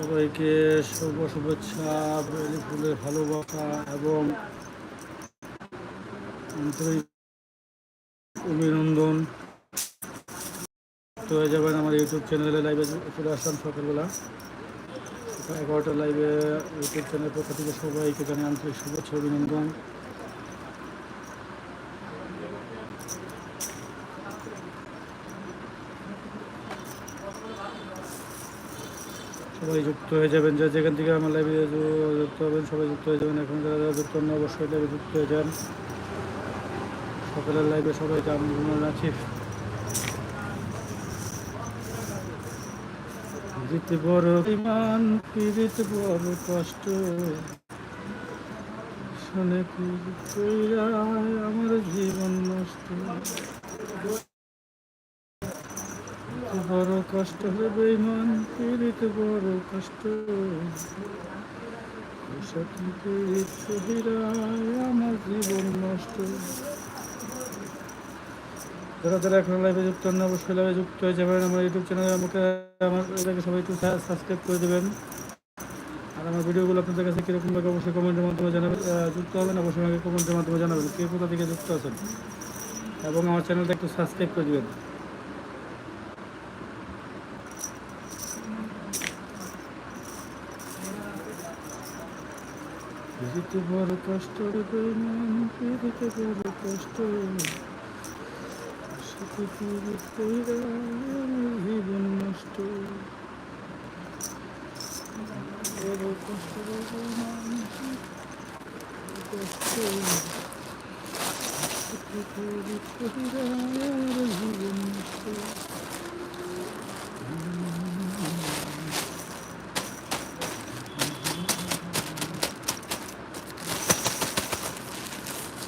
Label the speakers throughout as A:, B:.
A: সবাইকে শুভ শুভেচ্ছা ফুলের ভালোবাসা এবং আন্তরিক অভিনন্দন। হয়ে যাবেন আমার ইউটিউব চ্যানেলে লাইভে চলে আসলাম সকালবেলা। এগারোটা লাইভে ইউটিউব চ্যানেলের পক্ষ থেকে সবাইকে জানাই আন্তরিক শুভেচ্ছা, অভিনন্দন। সবাই যুক্ত হয়ে যাবেন, যে যেখান থেকে আমার লাইভে যুক্ত হবেন, সবাই যুক্ত হয়ে যাবেন। এখন যারা যারা যুক্ত হন অবশ্যই লাইভে যুক্ত হয়ে যান। সকালের লাইভে সবাই আমন্ত্রণ জানাচ্ছি দিতে বড় ইমান পিড়িতে বড় কষ্ট। শুনে আমার জীবন নষ্ট। কষ্ট হবে ইমান পিড়িতে বড় কষ্ট। সত্যি আমার জীবন নষ্ট। যারা যারা এখন লাইভে যুক্ত হন, অবশ্যই লাইভে যুক্ত হয়ে যাবেন। আমার ইউটিউব চ্যানেলে আমাকে আমার এটাকে সবাই একটু সাবস্ক্রাইব করে দেবেন। আর আমার ভিডিওগুলো আপনাদের কাছে কীরকম লাগে অবশ্যই কমেন্টের মাধ্যমে জানাবেন। যুক্ত হবেন, অবশ্যই আমাকে কমেন্টের মাধ্যমে জানাবেন। কে কোথা থেকে যুক্ত আছেন? এবং আমার চ্যানেলটা একটু সাবস্ক্রাইব করে দেবেন। দিতে বড় কষ্ট দিতে বড় কষ্ট জীবন নষ্ট। বড় কষ্ট কষ্ট জীবন নষ্ট।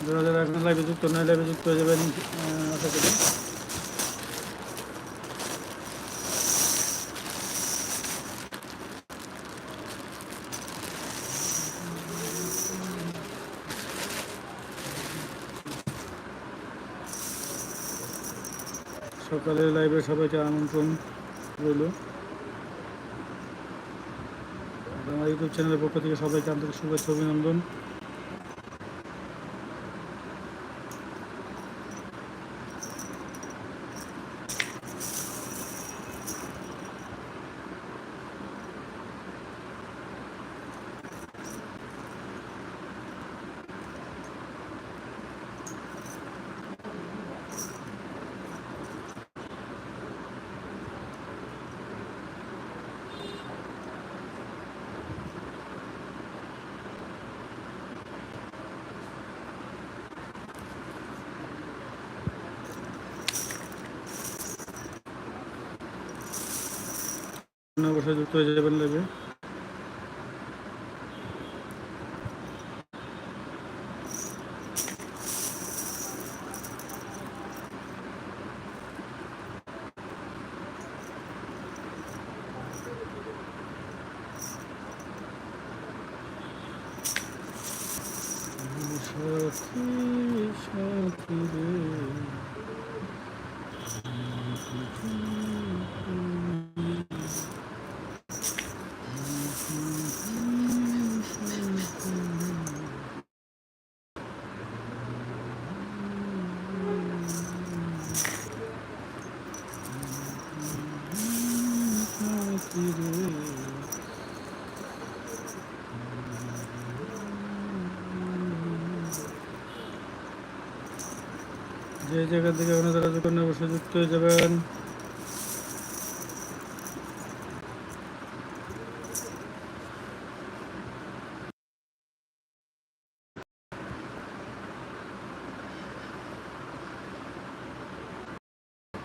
A: যারা যারা এখন লাইভে যুক্ত, নয় লাইভে যুক্ত হয়ে যাবেন আশা করি। সকালের লাইভে সবাইকে আমন্ত্রণ রইল। আমার ইউটিউব চ্যানেলের পক্ষ থেকে সবাইকে আন্তরিক শুভেচ্ছা, অভিনন্দন। অবশ্যই যুক্ত সাথী সাথী রে সাথী রে যে জায়গা থেকে আপনারা যখন অবশ্যই যুক্ত হয়ে যাবেন।